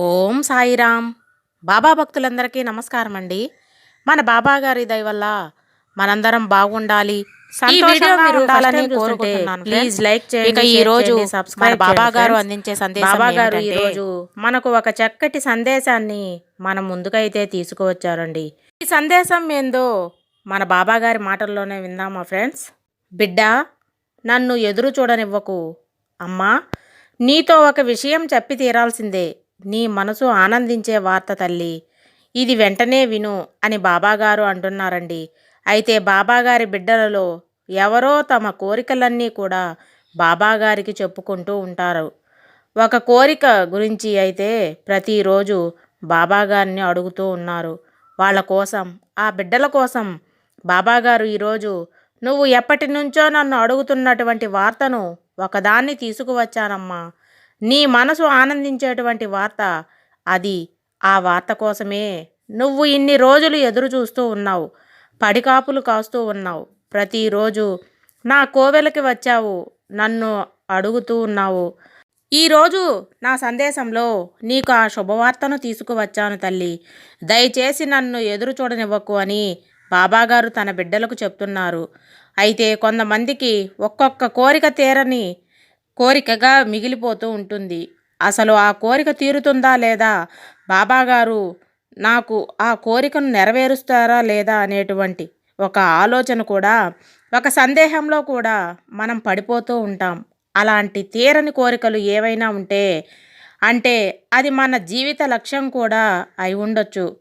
ఓం సాయిరామ్. బాబా భక్తులందరికీ నమస్కారం అండి మన బాబా గారి దయ వల్ల మనందరం బాగుండాలి సంతోషంగా మీరు ఉండాలని కోరుకుంటున్నాను ప్లీజ్. లైక్ చేయండి ఈ రోజు సబ్స్క్రైబ్ బాబా గారు అందించే సందేశం బాబా గారు ఈ ఈ రోజు మనకు ఒక చక్కటి సందేశాన్ని మన ముందుకైతే తీసుకువచ్చారండి. ఈ సందేశం ఏందో మన బాబా గారి మాటల్లోనే విందామా ఫ్రెండ్స్ బిడ్డ నన్ను ఎదురు చూడనివ్వకు. అమ్మా నీతో ఒక విషయం చెప్పి తీరాల్సిందే. నీ మనసు ఆనందించే వార్త తల్లి. ఇది వెంటనే విను అని బాబాగారు అంటున్నారండి. అయితే బాబాగారి బిడ్డలలో ఎవరో తమ కోరికలన్నీ కూడా బాబాగారికి చెప్పుకుంటూ ఉంటారు. ఒక కోరిక గురించి అయితే ప్రతిరోజు బాబాగారిని అడుగుతూ ఉన్నారు. వాళ్ళ కోసం ఆ బిడ్డల కోసం బాబాగారు ఈరోజు నువ్వు ఎప్పటి నుంచో నన్ను అడుగుతున్నటువంటి వార్తను ఒకదాన్ని తీసుకువచ్చానమ్మా. నీ మనసు ఆనందించేటువంటి వార్త అది. ఆ వార్త కోసమే నువ్వు ఇన్ని రోజులు ఎదురు చూస్తూ ఉన్నావు. పడికాపులు కాస్తూ ఉన్నావు. ప్రతిరోజు నా కోవెలకి వచ్చావు. నన్ను అడుగుతూ ఉన్నావు. ఈరోజు నా సందేశంలో నీకు ఆ శుభవార్తను తీసుకువచ్చాను తల్లి. దయచేసి నన్ను ఎదురు చూడనివ్వకు అని బాబాగారు తన బిడ్డలకు చెప్తున్నారు. అయితే కొంతమందికి ఒక్కొక్క కోరిక తీరని కోరికగా మిగిలిపోతూ ఉంటుంది. అసలు ఆ కోరిక తీరుతుందా లేదా? బాబాగారు నాకు ఆ కోరికను నెరవేరుస్తారా లేదా అనేటువంటి ఒక ఆలోచన కూడా ఒక సందేహంలో కూడా మనం పడిపోతూ ఉంటాం. అలాంటి తీరని కోరికలు ఏవైనా ఉంటే అంటే అది మన జీవిత లక్ష్యం కూడా అయి ఉండొచ్చు.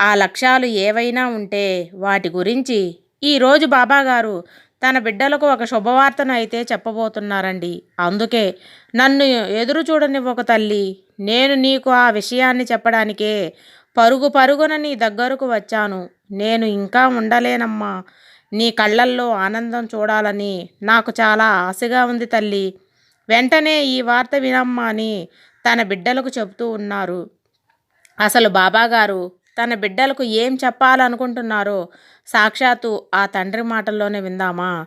ఆ లక్ష్యాలు ఏవైనా ఉంటే వాటి గురించి ఈరోజు బాబాగారు తన బిడ్డలకు ఒక శుభవార్తను అయితే చెప్పబోతున్నారండి. అందుకే నన్ను ఎదురు చూడనివ్వక తల్లి నేను నీకు ఆ విషయాన్ని చెప్పడానికే పరుగు పరుగున నీ దగ్గరకు వచ్చాను. నేను ఇంకా ఉండలేనమ్మా. నీ కళ్ళల్లో ఆనందం చూడాలని నాకు చాలా ఆశగా ఉంది తల్లి. వెంటనే ఈ వార్త వినమ్మా అని తన బిడ్డలకు చెబుతూ ఉన్నారు. అసలు బాబాగారు తన బిడ్డలకు ఏం చెప్పాలనుకుంటున్నారో సాక్షాత్తు ఆ తండ్రి మాటల్లోనే విందామా?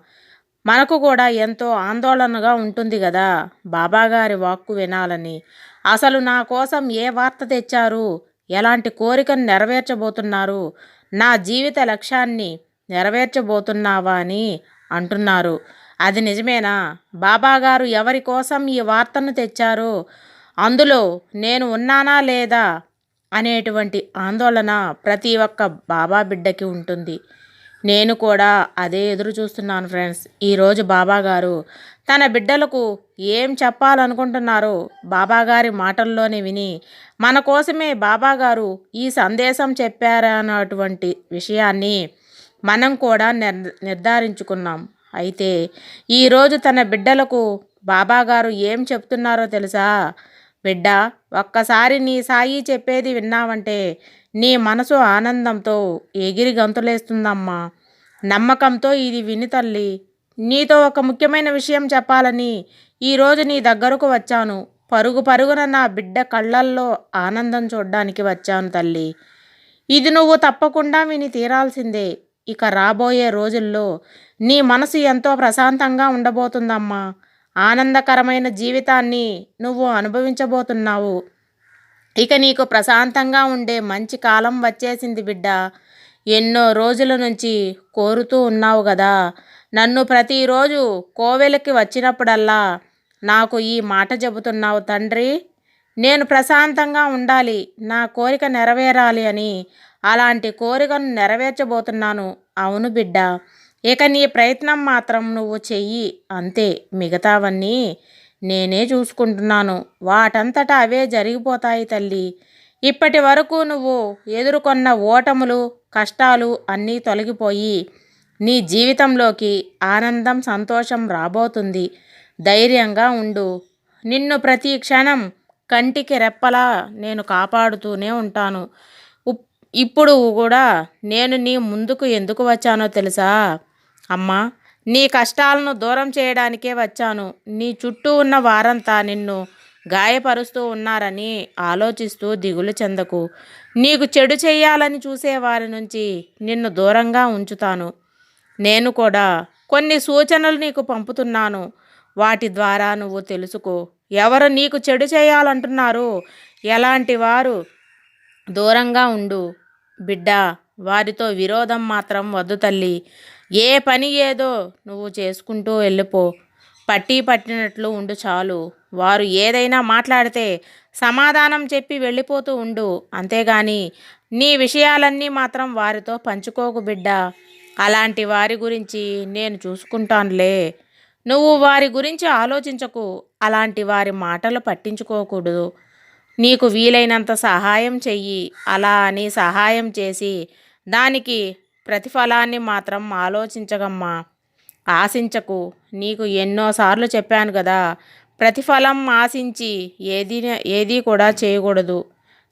మనకు కూడా ఎంతో ఆందోళనగా ఉంటుంది కదా బాబాగారి వాక్కు వినాలని. అసలు నా కోసం ఏ వార్త తెచ్చారు? ఎలాంటి కోరికను నెరవేర్చబోతున్నారు? నా జీవిత లక్ష్యాన్ని నెరవేర్చబోతున్నావా అని అంటున్నారు. అది నిజమేనా? బాబాగారు ఎవరి కోసం ఈ వార్తను తెచ్చారు? అందులో నేను ఉన్నానా లేదా? అనేటువంటి ఆందోళన ప్రతి ఒక్క బాబా బిడ్డకి ఉంటుంది. నేను కూడా అదే ఎదురు చూస్తున్నాను ఫ్రెండ్స్. ఈరోజు బాబాగారు తన బిడ్డలకు ఏం చెప్పాలనుకుంటున్నారో బాబాగారి మాటల్లోనే విని మన కోసమే బాబాగారు ఈ సందేశం చెప్పారన్నటువంటి విషయాన్ని మనం కూడా నిర్ నిర్ధారించుకున్నాం. అయితే ఈరోజు తన బిడ్డలకు బాబాగారు ఏం చెప్తున్నారో తెలుసా? బిడ్డ ఒక్కసారి నీ సాయి చెప్పేది విన్నావంటే నీ మనసు ఆనందంతో ఎగిరి గంతులేస్తుందమ్మా. నమ్మకంతో ఇది విని తల్లి. నీతో ఒక ముఖ్యమైన విషయం చెప్పాలని ఈరోజు నీ దగ్గరకు వచ్చాను. పరుగు పరుగున నా బిడ్డ కళ్ళల్లో ఆనందం చూడ్డానికి వచ్చాను తల్లి. ఇది నువ్వు తప్పకుండా విని తీరాల్సిందే. ఇక రాబోయే రోజుల్లో నీ మనసు ఎంతో ప్రశాంతంగా ఉండబోతుందమ్మా. ఆనందకరమైన జీవితాన్ని నువ్వు అనుభవించబోతున్నావు. ఇక నీకు ప్రశాంతంగా ఉండే మంచి కాలం వచ్చేసింది బిడ్డ. ఎన్నో రోజుల నుంచి కోరుతూ ఉన్నావు కదా నన్ను ప్రతిరోజు కోవెలకి వచ్చినప్పుడల్లా నాకు ఈ మాట చెబుతున్నావు తండ్రి. నేను ప్రశాంతంగా ఉండాలి నా కోరిక నెరవేరాలి అని అలాంటి కోరికను నెరవేర్చబోతున్నాను. అవును బిడ్డ. ఇక నీ ప్రయత్నం మాత్రం నువ్వు చెయ్యి. అంతే. మిగతావన్నీ నేనే చూసుకుంటున్నాను. వాటంతటా అవే జరిగిపోతాయి తల్లి. ఇప్పటి వరకు నువ్వు ఎదుర్కొన్న ఓటములు కష్టాలు అన్నీ తొలగిపోయి నీ జీవితంలోకి ఆనందం సంతోషం రాబోతుంది. ధైర్యంగా ఉండు. నిన్ను ప్రతి క్షణం కంటికి రెప్పలా నేను కాపాడుతూనే ఉంటాను. ఉప్- ఇప్పుడు కూడా నేను నీ ముందుకు ఎందుకు వచ్చానో తెలుసా? అమ్మా నీ కష్టాలను దూరం చేయడానికే వచ్చాను. నీ చుట్టూ ఉన్న వారంతా నిన్ను గాయపరుస్తూ ఉన్నారని ఆలోచిస్తూ దిగులు చెందకు. నీకు చెడు చేయాలని చూసే వారి నుంచి నిన్ను దూరంగా ఉంచుతాను. నేను కూడా కొన్ని సూచనలు నీకు పంపుతున్నాను. వాటి ద్వారా నువ్వు తెలుసుకో. ఎవరు నీకు చెడు చేయాలంటున్నారో ఎలాంటి వారు దూరంగా ఉండు. బిడ్డ వారితో విరోధం మాత్రం వద్దు తల్లి. ఏ పని ఏదో నువ్వు చేసుకుంటూ వెళ్ళిపో. పట్టి పట్టినట్లు ఉండు చాలు. వారు ఏదైనా మాట్లాడితే సమాధానం చెప్పి వెళ్ళిపోతూ ఉండు. అంతేగాని నీ విషయాలన్నీ మాత్రం వారితో పంచుకోకు బిడ్డ. అలాంటి వారి గురించి నేను చూసుకుంటానులే. నువ్వు వారి గురించి ఆలోచించకు. అలాంటి వారి మాటలు పట్టించుకోకూడదు. నీకు వీలైనంత సహాయం చెయ్యి. అలా అని సహాయం చేసి దానికి ప్రతిఫలాన్ని మాత్రం ఆలోచించగమ్మా. ఆశించకు. నీకు ఎన్నోసార్లు చెప్పాను కదా ప్రతిఫలం ఆశించి ఏది ఏదీ కూడా చేయకూడదు.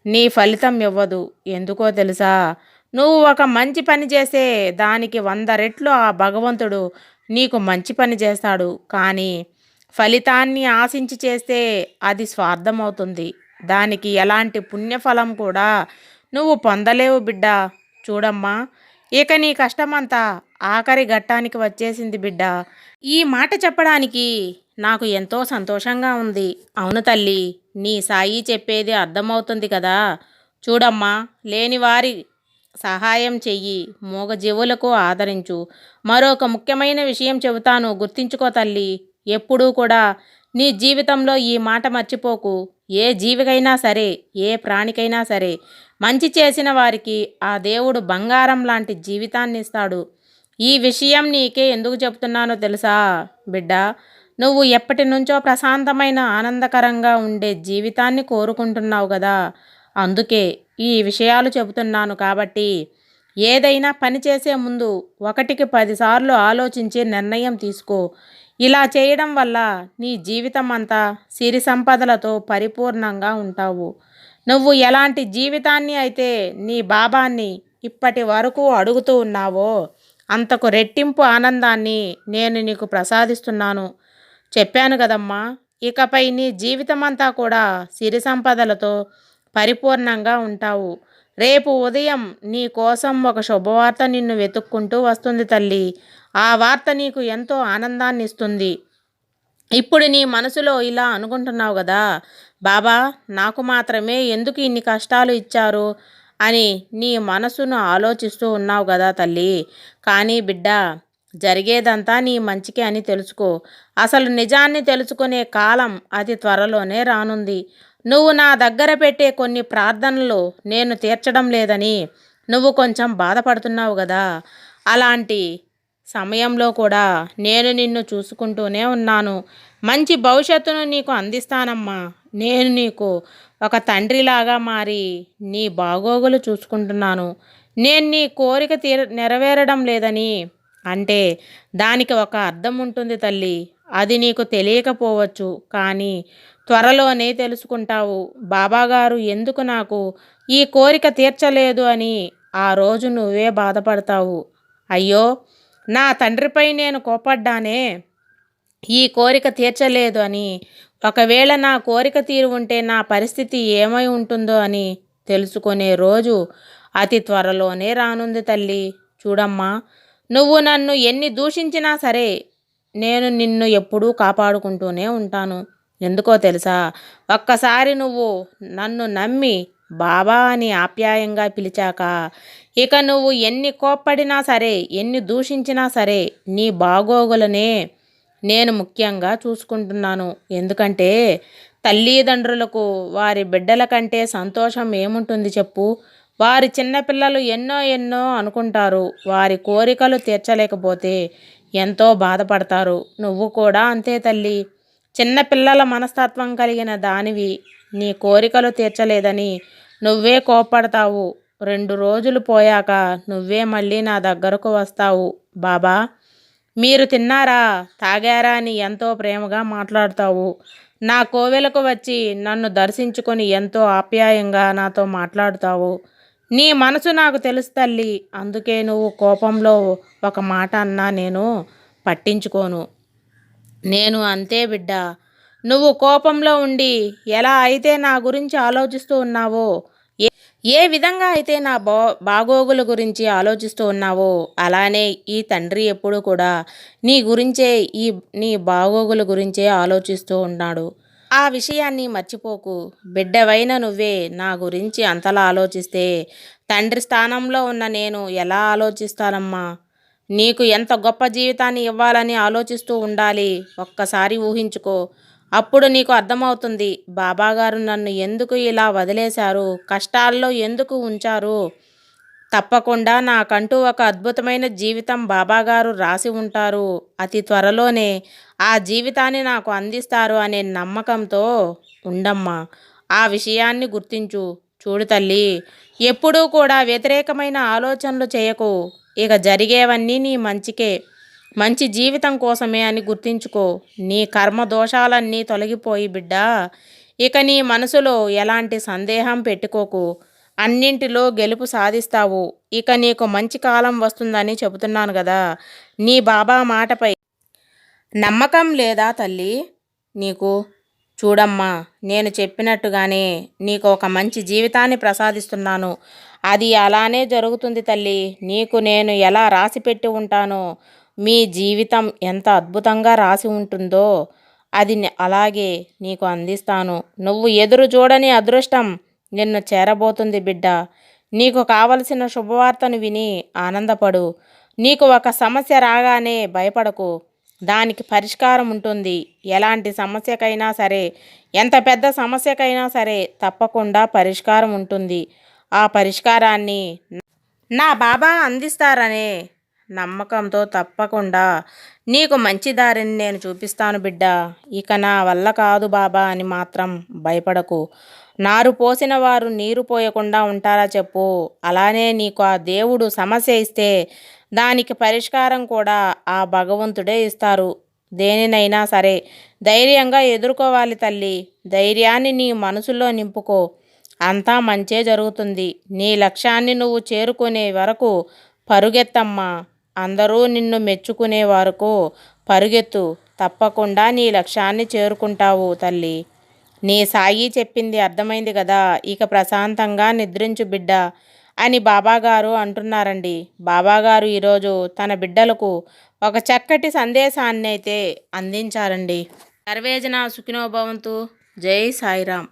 నీ ఫలితం ఇవ్వదు. ఎందుకో తెలుసా? నువ్వు ఒక మంచి పని చేస్తే దానికి వంద రెట్లు ఆ భగవంతుడు నీకు మంచి పని చేస్తాడు. కానీ ఫలితాన్ని ఆశించి చేస్తే అది స్వార్థమవుతుంది. దానికి ఎలాంటి పుణ్యఫలం కూడా నువ్వు పొందలేవు బిడ్డ. చూడమ్మా ఇక నీ కష్టమంతా ఆఖరి ఘట్టానికి వచ్చేసింది బిడ్డ. ఈ మాట చెప్పడానికి నాకు ఎంతో సంతోషంగా ఉంది. అవును తల్లి నీ సాయి చెప్పేది అర్థమవుతుంది కదా. చూడమ్మా లేని వారి సహాయం చెయ్యి మూగజీవులకు ఆదరించు. మరొక ముఖ్యమైన విషయం చెబుతాను గుర్తించుకో తల్లి. ఎప్పుడూ కూడా నీ జీవితంలో ఈ మాట మర్చిపోకు. ఏ జీవికైనా సరే ఏ ప్రాణికైనా సరే మంచి చేసిన వారికి ఆ దేవుడు బంగారం లాంటి జీవితాన్ని ఇస్తాడు ఈ విషయం నీకే ఎందుకు చెప్తున్నానో తెలుసా? బిడ్డ నువ్వు ఎప్పటి నుంచో ప్రశాంతమైన ఆనందకరంగా ఉండే జీవితాన్ని కోరుకుంటున్నావు కదా? అందుకే ఈ విషయాలు చెబుతున్నాను కాబట్టి ఏదైనా పని చేసే ముందు ఒకటికి పదిసార్లు ఆలోచించి నిర్ణయం తీసుకో. ఇలా చేయడం వల్ల నీ జీవితం అంతా సిరి సంపదలతో పరిపూర్ణంగా ఉంటావు. నువ్వు ఎలాంటి జీవితాన్ని అయితే నీ బాబాన్ని ఇప్పటి వరకు అడుగుతూ ఉన్నావో అంతకు రెట్టింపు ఆనందాన్ని నేను నీకు ప్రసాదిస్తున్నాను. చెప్పాను కదమ్మా ఇకపై నీ జీవితమంతా కూడా సిరి సంపదలతో పరిపూర్ణంగా ఉంటావు. రేపు ఉదయం నీ కోసం ఒక శుభవార్త నిన్ను వెతుక్కుంటూ వస్తుంది తల్లి. ఆ వార్త నీకు ఎంతో ఆనందాన్ని ఇస్తుంది ఇప్పుడు నీ మనసులో ఇలా అనుకుంటున్నావు కదా బాబా నాకు మాత్రమే ఎందుకు ఇన్ని కష్టాలు ఇచ్చారు అని నీ మనసును ఆలోచిస్తూ ఉన్నావు కదా తల్లి. కానీ బిడ్డ జరిగేదంతా నీ మంచికే అని తెలుసుకో. అసలు నిజాన్ని తెలుసుకునే కాలం అతి త్వరలోనే రానుంది. నువ్వు నా దగ్గర పెట్టే కొన్ని ప్రార్థనలు నేను తీర్చడం లేదని నువ్వు కొంచెం బాధపడుతున్నావు కదా అలాంటి సమయంలో కూడా నేను నిన్ను చూసుకుంటూనే ఉన్నాను. మంచి భవిష్యత్తును నీకు అందిస్తానమ్మా. నేను నీకు ఒక తండ్రిలాగా మారి నీ బాగోగులు చూసుకుంటున్నాను. నేను నీ కోరిక తీర నెరవేరడం లేదని అంటే దానికి ఒక అర్థం ఉంటుంది తల్లి. అది నీకు తెలియకపోవచ్చు కానీ త్వరలోనే తెలుసుకుంటావు. బాబాగారు ఎందుకు నాకు ఈ కోరిక తీర్చలేదు అని ఆ రోజు నువ్వే బాధపడతావు. అయ్యో నా తండ్రిపై నేను కోపడ్డానే ఈ కోరిక తీర్చలేదు అని. ఒకవేళ నా కోరిక తీరు ఉంటే నా పరిస్థితి ఏమై ఉంటుందో అని తెలుసుకునే రోజు అతి త్వరలోనే రానుంది తల్లి. చూడమ్మా నువ్వు నన్ను ఎన్ని దూషించినా సరే నేను నిన్ను ఎప్పుడూ కాపాడుకుంటూనే ఉంటాను. ఎందుకో తెలుసా ఒక్కసారి నువ్వు నన్ను నమ్మి బాబా అని ఆప్యాయంగా పిలిచాక ఇక నువ్వు ఎన్ని కోప్పడినా సరే ఎన్ని దూషించినా సరే నీ బాగోగులనే నేను ముఖ్యంగా చూసుకుంటున్నాను. ఎందుకంటే తల్లిదండ్రులకు వారి బిడ్డల కంటే సంతోషం ఏముంటుంది చెప్పు? వారి చిన్నపిల్లలు ఎన్నో ఎన్నో అనుకుంటారు. వారి కోరికలు తీర్చలేకపోతే ఎంతో బాధపడతారు. నువ్వు కూడా అంతే తల్లి. చిన్నపిల్లల మనస్తత్వం కలిగిన దానివి నీ కోరికలు తీర్చలేదని నువ్వే కోప్పడతావు. రెండు రోజులు పోయాక నువ్వే మళ్ళీ నా దగ్గరకు వస్తావు. బాబా మీరు తిన్నారా? తాగారా అని ఎంతో ప్రేమగా మాట్లాడతావు. నా కోవెలకు వచ్చి నన్ను దర్శించుకొని ఎంతో ఆప్యాయంగా నాతో మాట్లాడుతావు. నీ మనసు నాకు తెలుసు తల్లి. అందుకే నువ్వు కోపంలో ఒక మాట అన్నా నేను పట్టించుకోను. నేను అంతే బిడ్డ. నువ్వు కోపంలో ఉండి ఎలా అయితే నా గురించి ఆలోచిస్తూ ఉన్నావో ఏ విధంగా అయితే నా బా బాగోగుల గురించి ఆలోచిస్తూ ఉన్నావో అలానే ఈ తండ్రి ఎప్పుడు కూడా నీ గురించే ఈ నీ బాగోగుల గురించే ఆలోచిస్తూ ఉన్నాడు. ఆ విషయాన్ని మర్చిపోకు. బిడ్డవైన నువ్వే నా గురించి అంతలా ఆలోచిస్తే తండ్రి స్థానంలో ఉన్న నేను ఎలా ఆలోచిస్తానమ్మా? నీకు ఎంత గొప్ప జీవితాన్ని ఇవ్వాలని ఆలోచిస్తూ ఉండాలి. ఒక్కసారి ఊహించుకో. అప్పుడు నీకు అర్థమవుతుంది బాబాగారు నన్ను ఎందుకు ఇలా వదిలేశారు? కష్టాల్లో ఎందుకు ఉంచారు? తప్పకుండా నాకంటూ ఒక అద్భుతమైన జీవితం బాబాగారు రాసి ఉంటారు. అతి త్వరలోనే ఆ జీవితాన్ని నాకు అందిస్తారు అనే నమ్మకంతో ఉండమ్మా. ఆ విషయాన్ని గుర్తించు. చూడు తల్లి ఎప్పుడూ కూడా వ్యతిరేకమైన ఆలోచనలు చేయకు. ఇక జరిగేవన్నీ నీ మంచికే. మంచి జీవితం కోసమే అని గుర్తించుకో. నీ కర్మ దోషాలన్నీ తొలగిపోయి బిడ్డా. ఇక నీ మనసులో ఎలాంటి సందేహం పెట్టుకోకు. అన్నింటిలో గెలుపు సాధిస్తావు. ఇక నీకు మంచి కాలం వస్తుందని చెబుతున్నాను కదా నీ బాబా మాటపై నమ్మకం లేదా తల్లి? నీకు చూడమ్మా నేను చెప్పినట్టుగానే నీకు ఒక మంచి జీవితాన్ని ప్రసాదిస్తున్నాను. అది అలానే జరుగుతుంది తల్లి. నీకు నేను ఎలా రాసి పెట్టి ఉంటానో మీ జీవితం ఎంత అద్భుతంగా రాసి ఉంటుందో అది అలాగే నీకు అందిస్తాను. నువ్వు ఎదురు చూడని అదృష్టం నిన్ను చేరబోతుంది బిడ్డ. నీకు కావలసిన శుభవార్తను విని ఆనందపడు. నీకు ఒక సమస్య రాగానే భయపడకు. దానికి పరిష్కారం ఉంటుంది. ఎలాంటి సమస్యకైనా సరే ఎంత పెద్ద సమస్యకైనా సరే తప్పకుండా పరిష్కారం ఉంటుంది. ఆ పరిష్కారాన్ని నా బాబా అందిస్తారనే నమ్మకంతో తప్పకుండా నీకు మంచి దారిని నేను చూపిస్తాను బిడ్డ. ఇక నా వల్ల కాదు బాబా అని మాత్రం భయపడకు. నారు పోసిన వారు నీరు పోయకుండా ఉంటారా చెప్పు. అలానే నీకు ఆ దేవుడు సమస్య ఇస్తే దానికి పరిష్కారం కూడా ఆ భగవంతుడే ఇస్తారు. దేనినైనా సరే ధైర్యంగా ఎదుర్కోవాలి తల్లి. ధైర్యాన్ని నీ మనసులో నింపుకో. అంతా మంచే జరుగుతుంది. నీ లక్ష్యాన్ని నువ్వు చేరుకునే వరకు పరుగెత్తమ్మా. అందరూ నిన్ను మెచ్చుకునే వరకు పరుగెత్తు. తప్పకుండా నీ లక్ష్యాన్ని చేరుకుంటావు తల్లి. నీ సాయి చెప్పింది అర్థమైంది కదా ఇక ప్రశాంతంగా నిద్రించు బిడ్డ అని బాబాగారు అంటున్నారండి. బాబాగారు ఈరోజు తన బిడ్డలకు ఒక చక్కటి సందేశాన్ని అయితే అందించారండి. సర్వేజన సుఖినోభవంతు జై సాయిరామ్.